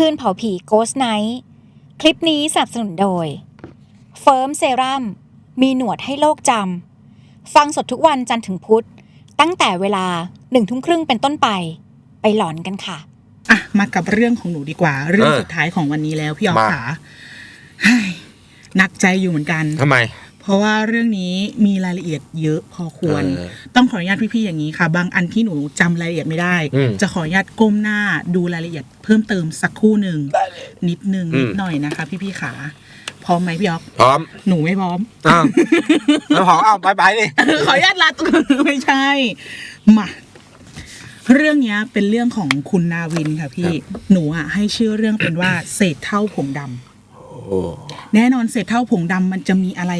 คืนเผาผี Ghost Night คลิปนี้สนับสนุนโดย เฟิร์มเซรั่มมีหนวดให้โลกจำ ฟังสดทุกวันจันทร์ถึงพุธ ตั้งแต่เวลาหนึ่งทุ่มครึ่งเป็นต้นไป ไปหลอนกันค่ะ อะ มากับเรื่องของหนูดีกว่า เรื่องเออสุดท้ายของวันนี้แล้วพี่ออฟมา ขาเฮ้ยหนักใจอยู่เหมือนกัน ทำไม เพราะว่าเรื่องนี้มีรายละเอียดเยอะพอควร เออต้องขออนุญาตพี่ๆอย่างนี้ค่ะ บางอันที่หนูจำรายละเอียดไม่ได้ อืมจะขออนุญาตก้มหน้าดูรายละเอียดเพิ่มเติมสักครู่หนึ่งนิดนึงอืม นิดหน่อยนะคะ พี่ๆขาพร้อมไหมพี่ออฟพร้อมหนูไม่พร้อม อ้าวแล้วพออ้าวบายบายดิ ขออนุญาตลาตัวไม่ใช่ มา เรื่องเนี้ยเป็นเรื่องของคุณนาวินค่ะพี่ หนูอะให้ชื่อเรื่องเป็นว่าเศษเท่าผงดำโอ้ แน่นอนเศษเท่าผงดำมันจะมีอะไร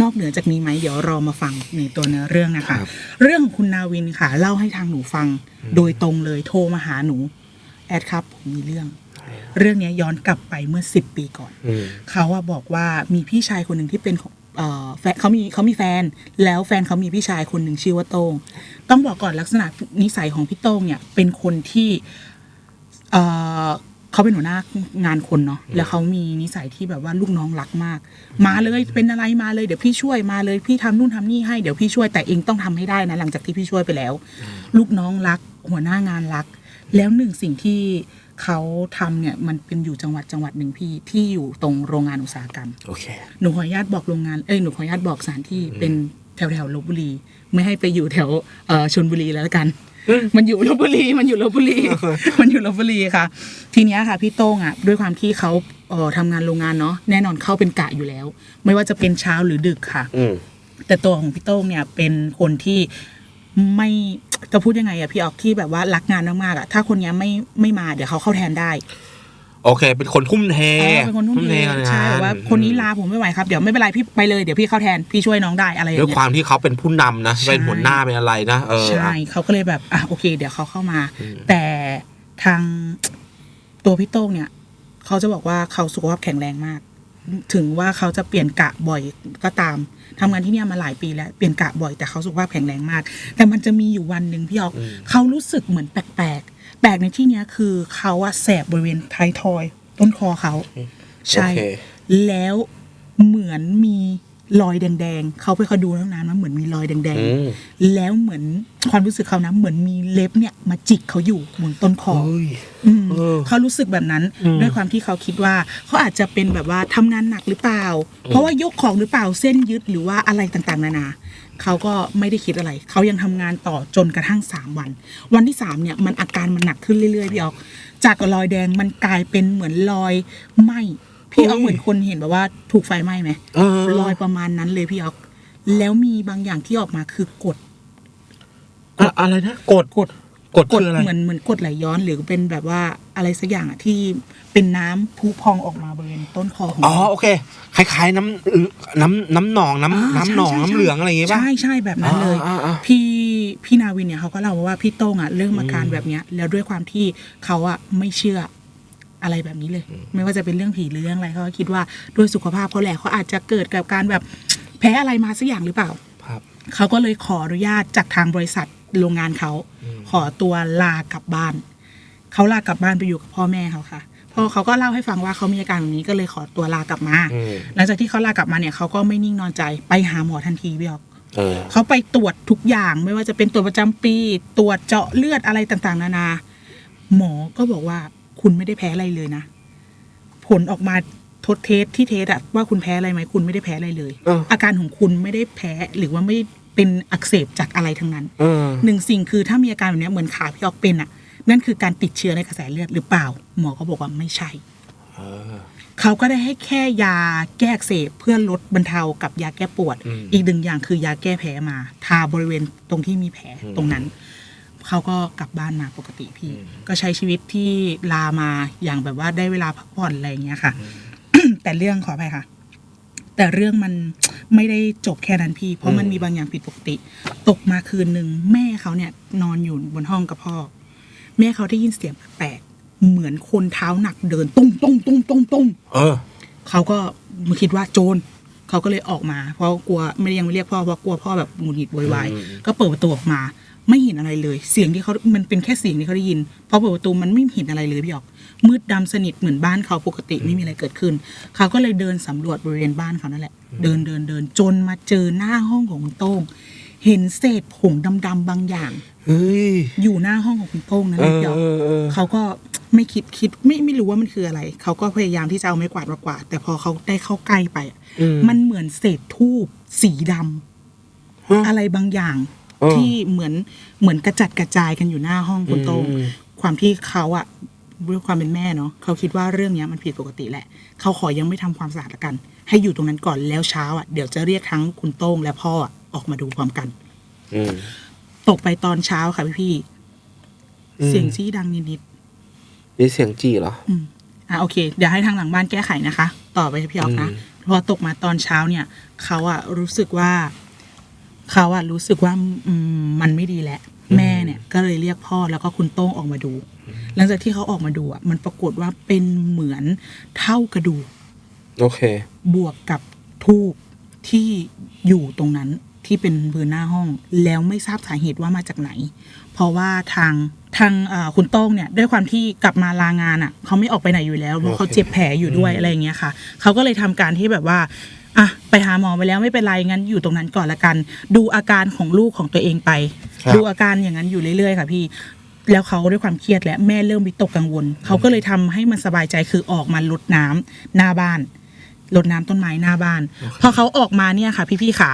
นอกเหนือจากนี้ไหมเดี๋ยวรอมาฟังในตัวเนื้อเรื่องนะคะเรื่องของคุณนาวินค่ะ เล่าให้ทางหนูฟัง โดยตรงเลยโทรมาหาหนู แอดครับผมมีเรื่อง เรื่องเนี้ยย้อนกลับไปเมื่อสิบปีก่อน อืม เขาอะบอกว่ามีพี่ชายคนหนึ่งที่เป็นของเอ่อแฟนเขามีเขามีแฟน แล้วแฟนเขามีพี่ชายคนหนึ่งชื่อว่าโต้งต้องบอกก่อนลักษณะนิสัยของพี่โต้งเนี่ยเป็นคนที่เอ่อ เขาเป็นหัวหน้างานคนเนาะแล้วเขามีนิสัยที่แบบว่าลูกน้องรักมาก มาเลยเป็นอะไรมาเลยเดี๋ยวพี่ช่วยมาเลยพี่ทำนู่นทำนี่ให้เดี๋ยวพี่ช่วยแต่เองต้องทำให้ได้นะหลังจากที่พี่ช่วยไปแล้ว ลูกน้องรัก หัวหน้างานรัก แล้วหนึ่งสิ่งที่เขาทำเนี่ยมันเป็นอยู่จังหวัดจังหวัดหนึ่งพี่ที่อยู่ตรงโรงงานอุตสาหกรรมโอเคหนูขออนุญาตบอกโรงงานเอ้ยหนูขออนุญาตบอกสถานที่เป็นแถวแถวๆลบบุรี ไม่ให้ไปอยู่แถวเอ่อชนบุรีแล้วละกัน มันอยู่ลบบุรี มันอยู่ลบบุรี มันอยู่ลบบุรีค่ะ ทีเนี้ยค่ะ พี่โต้งอะด้วยความที่เขาเอ่อทำงานโรงงานเนาะแน่นอนเข้าเป็นกะอยู่แล้ว ไม่ว่าจะเป็นเช้าหรือดึกค่ะ อืม แต่ตัวของพี่โต้งเนี่ยเป็นคนที่ไม่จะพูดยังไงอะพี่ออกที่แบบว่ารักงานมากๆอะถ้าคนเนี้ยไม่ไม่มาเดี๋ยวเขาเข้าแทนได้ โอเค เป็นคนทุ่มเทเออเป็นคนทุ่มเทกับงนใช่แบบว่าคนนี้ลาผมไม่ไหวครับ เดี๋ยวไม่เป็นไรพี่ไปเลยเดี๋ยวพี่เข้าแทนพี่ช่วยน้องได้อะไรอย่างด้วยเงี้ควายมที่เขาเป็นผู้นำนะใช่ เป็นหัวหน้าเป็นอะไรนะเออ ใช่อะเขาก็เลยแบบอะโอเค เดี๋ยวเขาเข้ามาแต่ทางตัวพี่โต้งเนี่ยเขาจะบอกว่าเขาสุขภาพแข็งแรงมาก ถึงว่าเขาจะเปลี่ยนกะบ่อยก็ตามทำงานที่เนี่ยมาหลายปีแล้วเปลี่ยนกะบ่อยแต่เขาสุขภาพแข็งแรงมาก แต่มันจะมีอยู่วันหนึ่งพี่ออกเขารู้สึกเหมือนแปลกๆ แปลกในที่เนี้ยคือเขาอะแสบบริเวณท้ายทอย ต้นคอเขาใช่โอเคแล้วเหมือนมีรอยแดงๆ เขาไปเขาดูตั้งนานมันเหมือนมีรอยแดงอืมๆแล้วเหมือนความรู้สึกเขานะเหมือนมีเล็บเนี่ยมาจิกเขาอยู่บนต้นคอเฮ้ยอืมเออเขารู้สึกแบบนั้นอืมด้วยความที่เขาคิดว่าเขาอาจจะเป็นแบบว่าทำงานหนักหรือเปล่า เพราะว่ายกของหรือเปล่าเส้นยึดหรือว่าอะไรต่างๆ นานา เขาก็ไม่ได้คิดอะไร เขายังทำงานต่อจนกระทั่งสามวัน วันที่สามเนี่ย มันอาการมันหนักขึ้นเรื่อยๆพี่ออก จากรอยแดงมันกลายเป็นเหมือนรอยไหมพี่ออกเหมือนคนเห็นแบบว่าถูกไฟไหม้ไหมเออรอยประมาณนั้นเลยพี่ออก แล้วมีบางอย่างที่ออกมาคือกด อะอะไรนะกดกด กดกดคืออะไร เหมือนเหมือนกดไหลย้อนหรือเป็นแบบว่าอะไรสักอย่างอะที่เป็นน้ำพุพองออกมาบริเวณต้นคอของอ๋อเรา โอเคคล้ายๆ น้ำน้ำน้ำหนองน้ำาน้ำหนองใช่น้ำเหลืองอะไรอย่างงี้ป่ะ ใช่ใช่แบบนั้นเลย อ่าอ่าอ่าพี่พี่นาวินเนี่ยเขาก็เล่ามาว่าพี่โต้งอะเริ่มอาการแบบเนี้ย แล้วด้วยความที่เขาอะไม่เชื่ออะไรแบบนี้เลย ไม่ว่าจะเป็นเรื่องผีหรือเรื่องอะไรเขาก็คิดว่าด้วยสุขภาพเขาแหละเขาอาจจะเกิดกับการแบบแพ้อะไรมาสักอย่างหรือเปล่า ครับ เขาก็เลยขออนุญาตจากทางบริษัท โรงงานเขาขอตัวลากลับบ้านเขาลากลับบ้านไปอยู่กับพ่อแม่เขาค่ะพ่อเขาก็เล่าให้ฟังว่าเขามีอาการแบบนี้ก็เลยขอตัวลากลับมาอืมหลังจากที่เขาลากลับมาเนี่ยเขาก็ไม่นิ่งนอนใจไปหาหมอทันทีพี่ออกเออเขาไปตรวจทุกอย่างไม่ว่าจะเป็นตรวจประจำปี ตรวจเจาะเลือดอะไรต่างๆ นานา หมอก็บอกว่าคุณไม่ได้แพ้อะไรเลยนะ ผลออกมาทดเทสที่เทสอะว่าคุณแพ้อะไรไหมคุณไม่ได้แพ้อะไรเลยเอออาการของคุณไม่ได้แพ้หรือว่าไม่ เป็นอักเสบจากอะไรทั้งนั้นเออหนึ่งสิ่งคือถ้ามีอาการแบบเนี้ยเหมือนขาพี่ออกเป็นอะนั่นคือการติดเชื้อในกระแสเลือดหรือเปล่า หมอก็บอกว่าไม่ใช่เออเขาก็ได้ให้แค่ยาแก้อักเสบเพื่อลดบรรเทากับยาแก้ปวดอืมอีกหนึ่งอย่างคือยาแก้แพ้มา ทาบริเวณตรงที่มีแผลอืมตรงนั้นเขาก็กลับบ้านมาปกติพี่อืมก็ใช้ชีวิตที่ลามาอย่างแบบว่าได้เวลาพักผ่อนอะไรอย่างเงี้ยค่ะ แต่เรื่องขออภัยค่ะ แต่เรื่องมัน ไม่ได้จบแค่นั้นพี่ เพราะมันมีบางอย่างผิดปกติ ตกมาคืนหนึ่งแม่เขาเนี่ยนอนอยู่บนห้องกับพ่อ แม่เขาได้ยินเสียงแปลกๆเหมือนคนเท้าหนักเดินตุ้มตุ้มตุ้มตุ้มตุ้มเออ เขาก็มาคิดว่าโจรเขาก็เลยออกมา เพราะกลัวไม่ได้ยังไม่เรียกพ่อเพราะกลัวพ่อแบบหงุดหงิดโวยวายอืมก็เปิดประตูออกมา ไม่เห็นอะไรเลย เสียงที่เขา มันเป็นแค่เสียงที่เขาได้ยินพอเปิดประตูมันไม่เห็นอะไรเลยพี่หยอก มืดดำสนิทเหมือนบ้านเขาปกติไม่มีอะไรเกิดขึ้น เขาก็เลยเดินสำรวจบริเวณบ้านเขานั่นแหละ เดินเดินเดินจนมาเจอหน้าห้องของคุณโต้ง เห็นเศษผงดำๆบางอย่าง เฮ้ย อยู่หน้าห้องของคุณโต้งนั่นเอแหละอพี่หยอกเออเออ เขาก็ไม่คิดคิดไม่ไม่รู้ว่ามันคืออะไร เขาก็พยายามที่จะเอาไม้กวาดมากวาดแต่พอเขาได้เข้าใกล้ไปอะอืมมันเหมือนเศษทูบสีดำฮะ อะไรบางอย่างเออ ที่เหมือนเหมือนกระจัดกระจายกันอยู่หน้าห้องคุณโต้งอืมความที่เขาอะด้วยความเป็นแม่เนาะเขาคิดว่าเรื่องเนี้ยมันผิดปกติแหละ เขาขอยังไม่ทำความสะอาดละกัน ให้อยู่ตรงนั้นก่อนแล้วเช้าอะเดี๋ยวจะเรียกทั้งคุณโต้งและพ่ออะออกมาดูพร้อมกันอืมตกไปตอนเช้าค่ะพี่พี่อืมเสียงจี้ดังนิดนี่เสียงจีเหรอๆอืมอะโอเคเดี๋ยวให้ทางหลังบ้านแก้ไขนะคะ ต่อไปพี่ออกนะอืมพอตกมาตอนเช้าเนี่ย เขาอะรู้สึกว่า เขาอะรู้สึกว่าอืมมันไม่ดีแล้วแม่เนี่ยก็เลยเรียกพ่อแล้วก็คุณโต้งออกมาดู หลังจากที่เขาออกมาดูอะมันปรากฏว่าเป็นเหมือนเท่ากระดูกโอเค บวกกับทูบที่อยู่ตรงนั้นที่เป็นพื้นหน้าห้อง แล้วไม่ทราบสาเหตุว่ามาจากไหน เพราะว่าทางทางเอ่อคุณโต้งเนี่ยด้วยความที่กลับมาลางานอะ่ะเขาไม่ออกไปไหนอยู่แล้วเพราะเขาเจ็บแผลอยู่ด้วยอะไรอย่างเงี้ยค่ะเขาก็เลยทำการที่แบบว่า อะไปหาหมอไปแล้วไม่เป็นไรงั้นอยู่ตรงนั้นก่อนละกัน ดูอาการของลูกของตัวเองไป ครับ ดูอาการอย่างนั้นอยู่เรื่อยๆค่ะพี่ แล้วเขาด้วยความเครียดและแม่เริ่มวิตกกังวล เขาก็เลยทำให้มันสบายใจคือออกมาลดน้ำหน้าบ้านรดน้ำต้นไม้หน้าบ้าน พอเขาออกมาเนี่ยค่ะ พี่ๆขา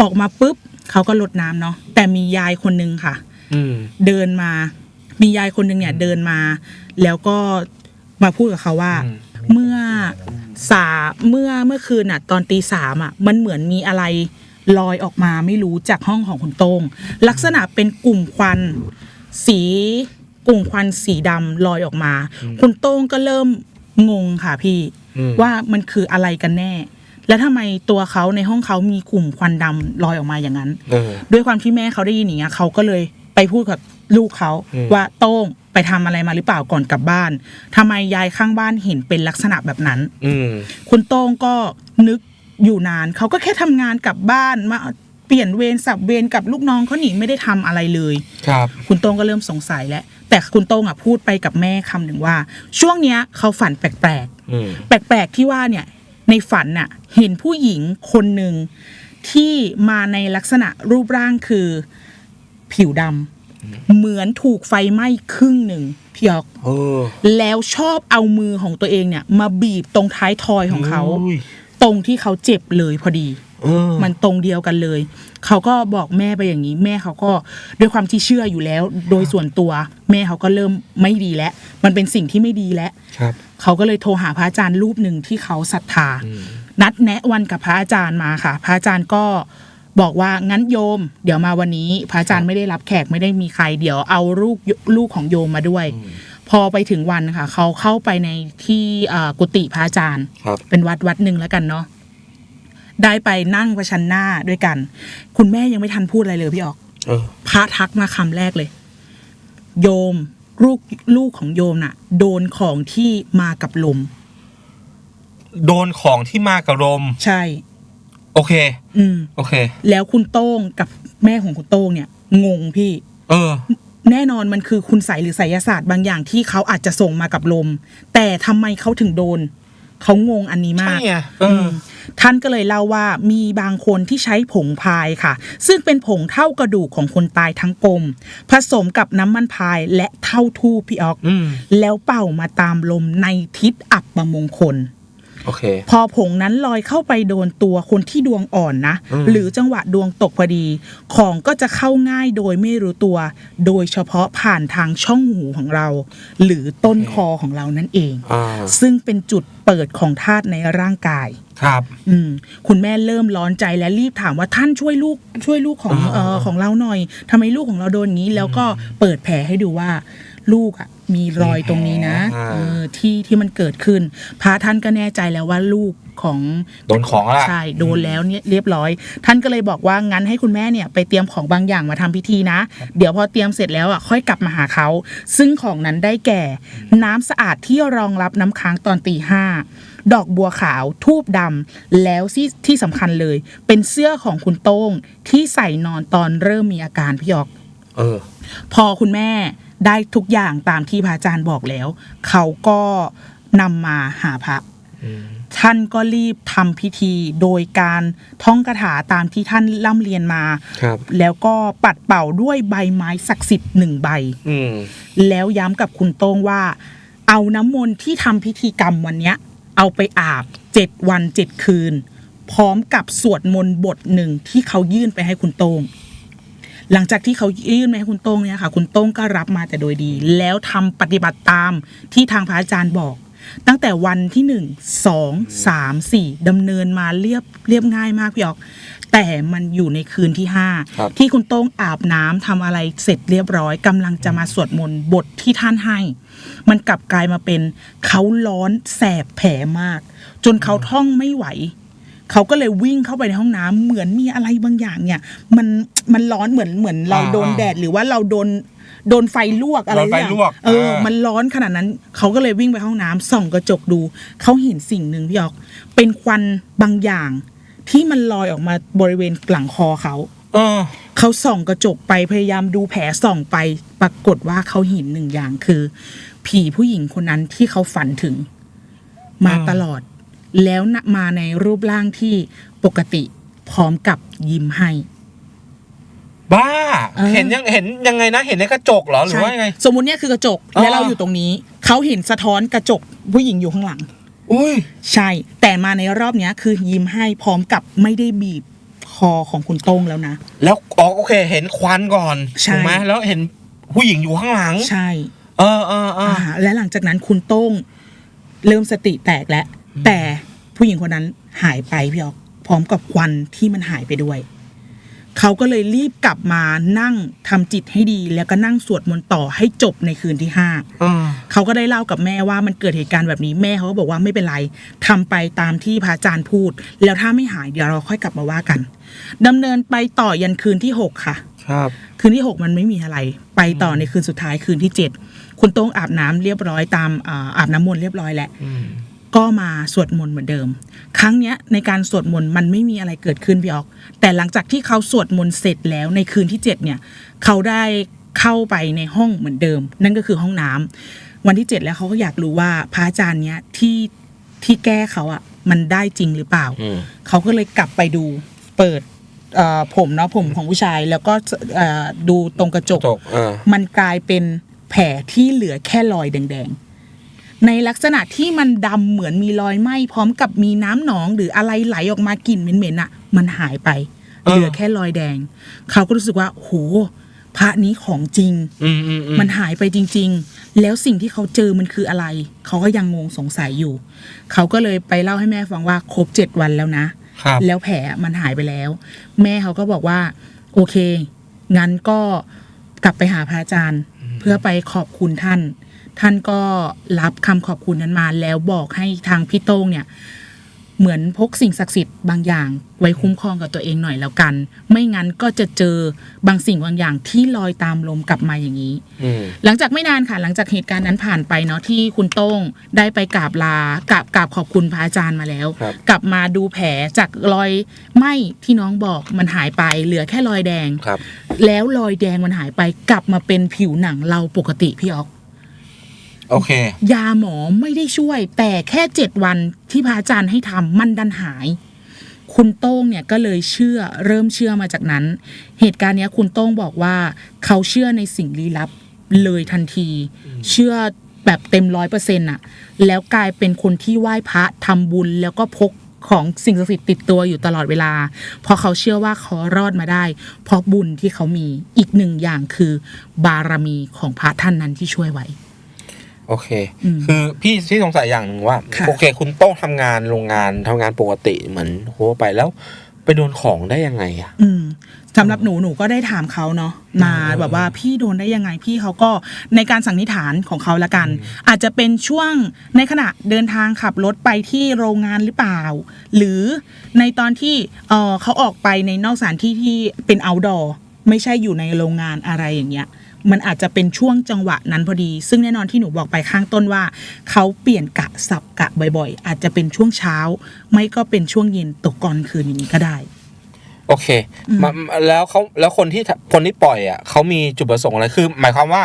ออกมาปุ๊บเขาก็รดน้ำเนาะแต่มียายคนนึงค่ะ อืม เดินมา มียายคนนึงเนี่ยเดินมา แล้วก็มาพูดกับเขาว่า อืม เมื่อ สาเมื่อเมื่อคืนอะ ตอนตีสามอะ มันเหมือนมีอะไรลอยออกมาไม่รู้จากห้องของคุณโต้งลักษณะเป็นกลุ่มควัน สีกลุ่มควันสีดำลอยออกมา คุณโต้งก็เริ่มงงค่ะพี่อืมว่ามันคืออะไรกันแน่ และทำไมตัวเขาในห้องเขามีกลุ่มควันดำลอยออกมาอย่างนั้นเออด้วยความที่แม่เขาได้ยินอย่างเงี้ยเขาก็เลยไปพูดกับลูกเขาอืมว่าโต้ง ไปทำอะไรมาหรือเปล่าก่อนกลับบ้านทำไมยายข้างบ้านเห็นเป็นลักษณะแบบนั้น อืมคุณโต้งก็นึกอยู่นานเขาก็แค่ทำงานกลับบ้านมาเปลี่ยนเวรสับเวรกับลูกน้องเขาหนีไม่ได้ทำอะไรเลย ครับ คุณโต้งก็เริ่มสงสัยแล้วแต่คุณโต้งอะพูดไปกับแม่คำหนึ่งว่า ช่วงเนี้ยเขาฝันแปลกๆอืมแปลกๆที่ว่าเนี่ยในฝันน่ะเห็นผู้หญิงคนหนึ่งที่มาในลักษณะรูปร่างคือผิวดำ เหมือนถูกไฟไหม้ครึ่งหนึ่งพี่ออกเออแล้วชอบเอามือของตัวเองเนี่ย มาบีบตรงท้ายทอยของเขา อุ้ยตรงที่เขาเจ็บเลยพอดี เออมันตรงเดียวกันเลย เขาก็บอกแม่ไปอย่างนี้ แม่เขาก็ด้วยความที่เชื่ออยู่แล้ว โดยส่วนตัว แม่เขาก็เริ่มไม่ดีแล้ว มันเป็นสิ่งที่ไม่ดีแล้ว ครับ เขาก็เลยโทรหาพระอาจารย์รูปหนึ่งที่เขาศรัทธาอืมนัดแนะวันกับพระอาจารย์มาค่ะ พระอาจารย์ก็ บอกว่างั้นโยม เดี๋ยวมาวันนี้ พระอาจารย์ไม่ได้รับแขกไม่ได้มีใคร เดี๋ยวเอาลูกลูกของโยมมาด้วย พอไปถึงวันค่ะ เขาเข้าไปในที่เอ่อกุฏิพระอาจารย์ครับเป็นวัดวัดหนึ่งแล้วกันเนาะได้ไปนั่งประชันหน้าด้วยกัน คุณแม่ยังไม่ทันพูดอะไรเลยพี่ออกเออพระทักมาคำแรกเลย โยมลูกลูกของโยมน่ะ โดนของที่มากับลม โดนของที่มากับลม ใช่ โอเค อืม โอเค แล้วคุณโต้งกับแม่ของคุณโต้งเนี่ย งงพี่ เออ แน่นอนมันคือคุณใสยหรือไสยศาสตร์บางอย่างที่เขาอาจจะส่งมากับลม แต่ทำไมเขาถึงโดน เขางงอันนี้มากใช่ไงเออมท่านก็เลยเล่าว่ามีบางคนที่ใช้ผงพายค่ะ ซึ่งเป็นผงเท่ากระดูกของคนตายทั้งกลม ผสมกับน้ำมันพายและเท่าทูปพี่ออก อืม แล้วเป่ามาตามลมในทิศอับประมงคล โอเค พอผงนั้นลอยเข้าไปโดนตัวคนที่ดวงอ่อนนะ อืม หรือจังหวะดวงตกพอดี ของก็จะเข้าง่ายโดยไม่รู้ตัว โดยเฉพาะผ่านทางช่องหูของเรา หรือต้นคอของเรานั่นเอง อ่าซึ่งเป็นจุดเปิดของธาตุในร่างกาย ครับ อืมคุณแม่เริ่มร้อนใจและรีบถามว่าท่านช่วยลูกช่วยลูกของอ่า เออของเราหน่อยทำไมลูกของเราโดนอย่างนี้ แล้วก็เปิดแผลให้ดูว่า ลูกอะ มีรอยตรงนี้นะเออที่ที่มันเกิดขึ้น พระท่านก็แน่ใจแล้วว่าลูกของ โดนของแล้วล่ะ ใช่โดนแล้วเนี่ยเรียบร้อย ท่านก็เลยบอกว่างั้นให้คุณแม่เนี่ยไปเตรียมของบางอย่างมาทำพิธีนะ เดี๋ยวพอเตรียมเสร็จแล้วอะค่อยกลับมาหาเขา ซึ่งของนั้นได้แก่ น้ำสะอาดที่รองรับน้ำค้างตอนตีห้าดอกบัวขาวทูบดำแล้วที่ที่สำคัญเลย เป็นเสื้อของคุณโต้งที่ใส่นอนตอนเริ่มมีอาการพี่หยอก เออ พอคุณแม่ ได้ทุกอย่างตามที่พระอาจารย์บอกแล้ว เขาก็นำมาหาพระท่านก็รีบทำพิธีโดยการท่องคาถาตามที่ท่านร่ำเรียนมาครับ แล้วก็ปัดเป่าด้วยใบไม้ศักดิ์สิทธิ์หนึ่งใบอืมแล้วย้ำกับคุณโต้งว่า เอาน้ำมนต์ที่ทำพิธีกรรมวันเนี้ย เอาไปอาบเจ็ดวันเจ็ดคืน พร้อมกับสวดมนต์บทหนึ่งที่เขายื่นไปให้คุณโต้ง หลังจากที่เขายื่นไปให้คุณโต้งเนี่ยค่ะ คุณโต้งก็รับมาแต่โดยดี แล้วทำปฏิบัติตามที่ทางพระอาจารย์บอก ตั้งแต่วันที่หนึ่งสองสามสี่ดำเนินมาเรียบเรียบง่ายมากพี่ออก แต่มันอยู่ในคืนที่ห้าครับ ที่คุณโต้งอาบน้ำทำอะไรเสร็จเรียบร้อยกำลังจะมาสวดมนต์บทที่ท่านให้ มันกลับกลายมาเป็นเขาร้อนแสบแผลมาก จนเขาท่องไม่ไหว เขาก็เลยวิ่งเข้าไปในห้องน้ำเหมือนมีอะไรบางอย่างเนี่ย มันมันร้อนเหมือนเหมือนเราอ่าโดนแดดหรือว่าเราโดนโดนไฟลวกอะไรโดนไฟสัอย่างลวกเอออ่ามัมันร้อนขนาดนั้น เขาก็เลยวิ่งไปห้องน้ำส่องกระจกดู เขาเห็นสิ่งหนึ่งพี่ออก เป็นควันบางอย่าง ที่มันลอยออกมาบริเวณหลังคอเขาเออ เขาส่องกระจกไปพยายามดูแผลส่องไป ปรากฏว่าเขาเห็นหนึ่งอย่างคือ ผีผู้หญิงคนนั้นที่เขาฝันถึง มาอ่าตลอด แล้วนะมาในรูปร่างที่ปกติพร้อมกับยิ้มให้ บ้าเออเห็นยังเห็นยังไงนะเห็นในกระจกเหรอหรือว่ายังไง สมมุติเนี่ยคือกระจกอ๋อและเราอยู่ตรงนี้ เขาเห็นสะท้อนกระจกผู้หญิงอยู่ข้างหลังอุ้ยใช่ แต่มาในรอบเนี้ยคือยิ้มให้พร้อมกับไม่ได้บีบคอของคุณโต้งแล้วนะ แล้วอ๋อโอเค เห็นควันก่อนใช่ถูกไหมแล้วเห็นผู้หญิงอยู่ข้างหลัง ใช่ เออเออเอออ่าและหลังจากนั้นคุณโต้งเริ่มสติแตกแล้ว แต่ผู้หญิงคนนั้นหายไปพี่ออกพร้อมกับควันที่มันหายไปด้วย เขาก็เลยรีบกลับมานั่งทำจิตให้ดี แล้วก็นั่งสวดมนต์ต่อให้จบในคืนที่ห้าเออเขาก็ได้เล่ากับแม่ว่ามันเกิดเหตุการณ์แบบนี้แม่เขาก็บอกว่าไม่เป็นไรทำไปตามที่พระอาจารย์พูด แล้วถ้าไม่หายเดี๋ยวเราค่อยกลับมาว่ากันดำเนินไปต่อยันคืนที่หกค่ะ ครับ คืนที่6มันไม่มีอะไร ไปต่อในคืนสุดท้ายคืนที่7คุณโต้งอาบน้ำเรียบร้อยตามอาอาบน้ำมนต์เรียบร้อยแล้วอืม ก็มาสวดมนต์เหมือนเดิม ครั้งเนี้ยในการสวดมนต์มันไม่มีอะไรเกิดขึ้นพี่ออก แต่หลังจากที่เขาสวดมนต์เสร็จแล้วในคืนที่ 7 เนี่ย เขาได้เข้าไปในห้องเหมือนเดิม นั่นก็คือห้องน้ำวันที่ 7 แล้วเขาก็อยากรู้ว่าพระอาจารย์เนี้ยที่ที่แก้เขาอะมันได้จริงหรือเปล่าอืมเขาก็เลยกลับไปดูเปิดเอ่อผมเนาะผมของผู้ชายแล้วก็เอ่อดูตรงกระจกกระจกเออมันกลายเป็นแผลที่เหลือแค่รอยแดงๆ ในลักษณะที่มันดำเหมือนมีรอยไหม้พร้อมกับมีน้ำหนองหรืออะไรไหลออกมากลิ่นเหม็นๆอะ มันหายไปเออเหลือแค่รอยแดง เขาก็รู้สึกว่าโหพระนี้ของจริงอืมอืมอืมมันหายไปจริง ๆ แล้วสิ่งที่เขาเจอมันคืออะไร เขาก็ยังงงสงสัยอยู่ เขาก็เลยไปเล่าให้แม่ฟังว่าครบเจ็ดวันแล้วนะครับแล้วแผลมันหายไปแล้ว แม่เขาก็บอกว่า โอเค งั้นก็กลับไปหาพระอาจารย์ เพื่อไปขอบคุณท่าน ท่านก็รับคำขอบคุณนั้นมาแล้วบอกให้ทางพี่โต้งเนี่ย เหมือนพกสิ่งศักดิ์สิทธิ์บางอย่าง ไว้คุ้มครองกับตัวเองหน่อยแล้วกัน ไม่งั้นก็จะเจอบางสิ่งบางอย่างที่ลอยตามลมกลับมาอย่างนี้อืมหลังจากไม่นานค่ะ หลังจากเหตุการณ์นั้นผ่านไปเนาะที่คุณโต้งได้ไปกราบลากราบกราบขอบคุณพระอาจารย์มาแล้วครับกลับมาดูแผลจากรอยไหม้ที่น้องบอกมันหายไป เหลือแค่รอยแดงครับแล้วรอยแดงมันหายไปกลับมาเป็นผิวหนังเราปกติพี่ออก โอเค ยาหมอไม่ได้ช่วย แต่แค่เจ็ดวันที่พระอาจารย์ให้ทำมันดันหาย คุณโต้งเนี่ยก็เลยเชื่อเริ่มเชื่อมาจากนั้น เหตุการณ์เนี้ยคุณโต้งบอกว่า เขาเชื่อในสิ่งลี้ลับเลยทันที เชื่อแบบเต็มร้อยเปอร์เซ็นต์อะแล้วกลายเป็นคนที่ไหว้พระทำบุญแล้วก็พกของสิ่งศักดิ์สิทธิ์ติดตัวอยู่ตลอดเวลา เพราะเขาเชื่อว่าเขารอดมาได้ เพราะบุญที่เขามีอีกหนึ่งอย่างคือบารมีของพระท่านนั้นที่ช่วยไว้ โอเค อืม คือพี่ที่สงสัยอย่างหนึ่งว่า ค่ะ โอเค คุณโต้งทำงานโรงงานทำงานปกติเหมือนทั่วไปแล้ว ไปโดนของได้ยังไงอะอืมสำหรับหนูหนูก็ได้ถามเขาเนาะมาอืมแบบว่าพี่โดนได้ยังไงพี่เขาก็ในการสันนิษฐานของเขาละกัน อาจจะเป็นช่วงในขณะเดินทางขับรถไปที่โรงงานหรือเปล่า หรือในตอนที่เออเขาออกไปในนอกสถานที่ที่เป็น outdoor ไม่ใช่อยู่ในโรงงานอะไรอย่างเงี้ย มันอาจจะเป็นช่วงจังหวะนั้นพอดี ซึ่งแน่นอนที่หนูบอกไปข้างต้นว่า เขาเปลี่ยนกะสับกะบ่อยๆ อาจจะเป็นช่วงเช้า ไม่ก็เป็นช่วงเย็นตกก่อนคืนอย่างนี้ก็ได้ โอโอเคอืมมาแล้วเขาแล้วคนที่คนที่ปล่อยอะเขามีจุดประสงค์อะไรคือ หมายความว่า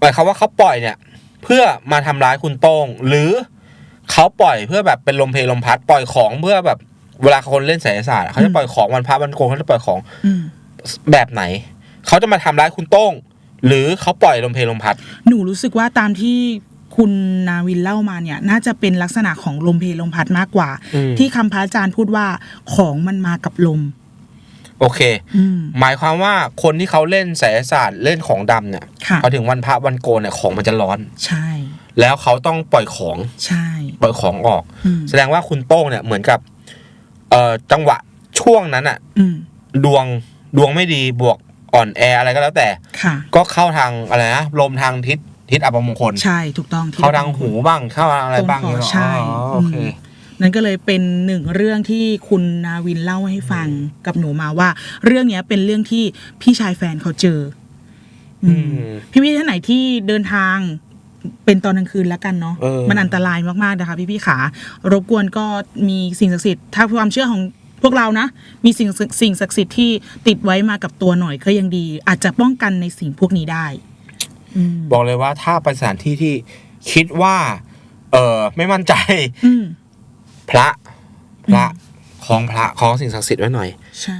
หมายความว่าเขาปล่อยเนี่ย เพื่อมาทำร้ายคุณโต้งหรือเขาปล่อยเพื่อแบบเป็นลมเพลลมพัดปล่อยของเพื่อแบบเวลาคนเล่นไสยศาสตร์อะเขาจะปล่อยของวันพระวันโกนเขาจะปล่อยของอืมแบบไหน เขาจะมาทำร้ายคุณโต้ง หรือเขาปล่อยลมเพลลมพัด หนูรู้สึกว่าตามที่คุณนาวินเล่ามาเนี่ย น่าจะเป็นลักษณะของลมเพลลมพัดมากกว่าอืมที่คำพระอาจารย์พูดว่าของมันมากับลม โอเคอืมหมายความว่าคนที่เขาเล่นไสยศาสตร์เล่นของดำเนี่ยค่ะพอถึงวันพระวันโกนเนี่ยของมันจะร้อน ใช่ แล้วเขาต้องปล่อยของใช่ปล่อยของออกอืมแสดงว่าคุณโต้งเนี่ยเหมือนกับ เอ่อจังหวะช่วงนั้นอะอืมดวงดวงไม่ดีบวก อ่อนแออะไรก็แล้วแต่ ค่ะ ก็เข้าทางอะไรนะลมทางทิศทิศอัปมงคล ใช่ถูกต้องที่เข้าทางหูบ้างเข้าทางอะไรบ้างตรงคอเนี่ยเหรอใช่อ๋อโอเค อืมนั่นก็เลยเป็นหนึ่งเรื่องที่คุณนาวินเล่าให้ฟังกับหนูมาว่า เรื่องเนี้ยเป็นเรื่องที่พี่ชายแฟนเขาเจอ อืม อืม พี่ๆท่านไหนที่เดินทางเป็นตอนกลางคืนแล้วกันเนาะเออมันอันตรายมากๆนะคะ พี่ๆขารบกวนก็มีสิ่งศักดิ์สิทธิ์ถ้าความเชื่อของ พวกเรานะ มีสิ่งสิ่งศักดิ์สิทธิ์ที่ติดไว้มากับตัวหน่อยก็ยังดี อาจจะป้องกันในสิ่งพวกนี้ได้อืมบอกเลยว่าถ้าไปสถานที่ที่คิดว่า เออไม่มั่นใจอืมพระ พระของพระของสิ่งศักดิ์สิทธิ์ไว้หน่อย ใช่